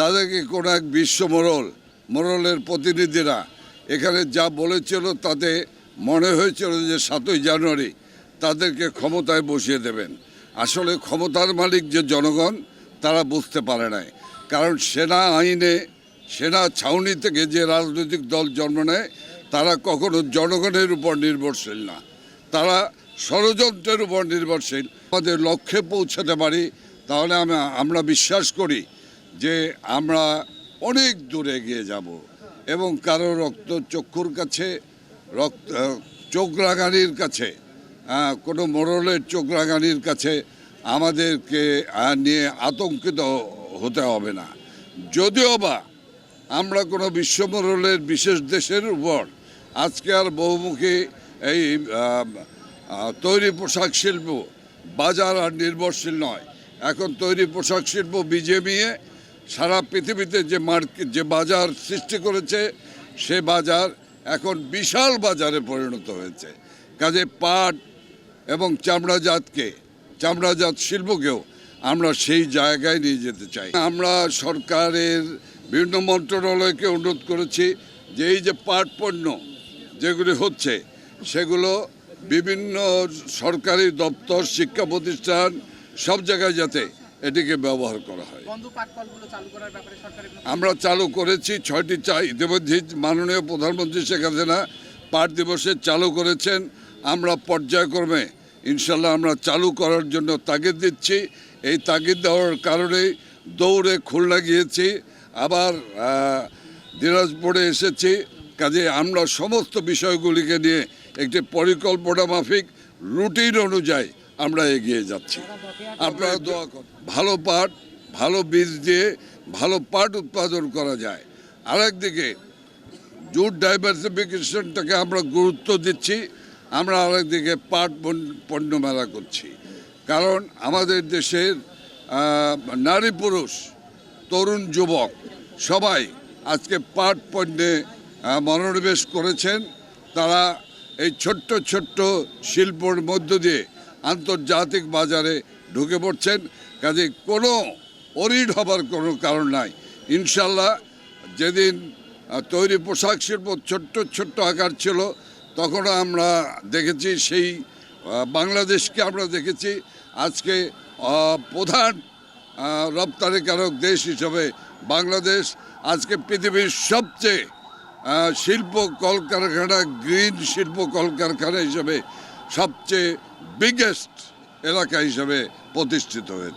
তাদেরকে কোনো এক বিশ্ব মোড়ল, মোড়লের প্রতিনিধিরা এখানে যা বলেছিল তাতে মনে হয়েছিল যে সাতই জানুয়ারি তাদেরকে ক্ষমতায় বসিয়ে দেবেন। আসলে ক্ষমতার মালিক যে জনগণ, তারা বুঝতে পারে নাই। কারণ সেনা আইনে, সেনা ছাউনি থেকে যে রাজনৈতিক দল জন্ম নেয়, তারা কখনো জনগণের উপর নির্ভরশীল না। তারা ষড়যন্ত্রের উপর নির্ভরশীল। আমাদের লক্ষ্যে পৌঁছাতে পারি, তাহলে আমি আমরা বিশ্বাস করি যে আমরা অনেক দূরে এগিয়ে যাব এবং কারও রক্ত চক্ষুর কাছে, রক্ত চোখ রাগানির কাছে কোনো মোড়লের চোখ রাগানির কাছে আমাদেরকে নিয়ে আতঙ্কিত হতে হবে না। যদিও বা আমরা কোনো বিশ্বমোড়লের বিশেষ দেশের উপর আজকে আর বহুমুখী এই তৈরি পোশাক শিল্প বাজার আর নির্ভরশীল নয়। এখন তৈরি পোশাক শিল্প বিজেমিয়ে সারা পৃথিবীতে যে মার্কেট যে বাজার সৃষ্টি করেছে, সে বাজার এখন বিশাল বাজারে পরিণত হয়েছে। কাজে পাট এবং চামড়াজাতকে, চামড়াজাত শিল্পকেও আমরা সেই জায়গায় নিয়ে যেতে চাই। আমরা সরকারের বিভিন্ন মন্ত্রণালয়কে অনুরোধ করেছি যে এই যে পাট পণ্য যেগুলি হচ্ছে, সেগুলো বিভিন্ন সরকারি দপ্তর, শিক্ষা প্রতিষ্ঠান সব জায়গায় যাতে এটিকে ব্যবহার করা হয়। আমরা চালু করেছি ছয়টি চা ইতিমধ্যে মাননীয় প্রধানমন্ত্রী শেখ হাসিনা পাট দিবসে চালু করেছেন। আমরা পর্যায়ক্রমে ইনশাল্লাহ আমরা চালু করার জন্য তাগিদ দিচ্ছি। এই তাগিদ দেওয়ার কারণে দৌড়ে খুলনা গিয়েছি আবার দিনাজপুরে এসেছি। কাজে আমরা সমস্ত বিষয়গুলিকে নিয়ে একটি পরিকল্পনা মাফিক রুটিন অনুযায়ী আমরা এগিয়ে যাচ্ছি। আপনারা দোয়া ভালো পাট ভালো বীজ দিয়ে ভালো পাট উৎপাদন করা যায়। আরেকদিকে, জুট ডাইভার্সিফিকেশনটাকে আমরা গুরুত্ব দিচ্ছি। আমরা আরেকদিকে পাট পণ্য মেলা করছি। কারণ আমাদের দেশের নারী পুরুষ, তরুণ যুবক সবাই আজকে পাট পণ্যে মনোনিবেশ করেছেন। তারা এই ছোট্ট ছোট্ট শিল্পর মধ্য দিয়ে আন্তর্জাতিক বাজারে ঢুকে পড়ছেন। কাজে কোনো অরিড হবার কোনো কারণ নাই। ইনশাল্লাহ যেদিন তৈরি পোশাক শিল্প ছোট্ট ছোট্ট আকার ছিল তখন আমরা দেখেছি সেই বাংলাদেশকে আমরা দেখেছি। আজকে প্রধান রপ্তানিকারক দেশ হিসেবে বাংলাদেশ। আজকে পৃথিবীর সবচেয়ে শিল্প কলকারখানা, গ্রিন শিল্প কলকারখানা হিসেবে সবচেয়ে বিগেস্ট এলাকা হিসাবে প্রতিষ্ঠিত হয়েছে।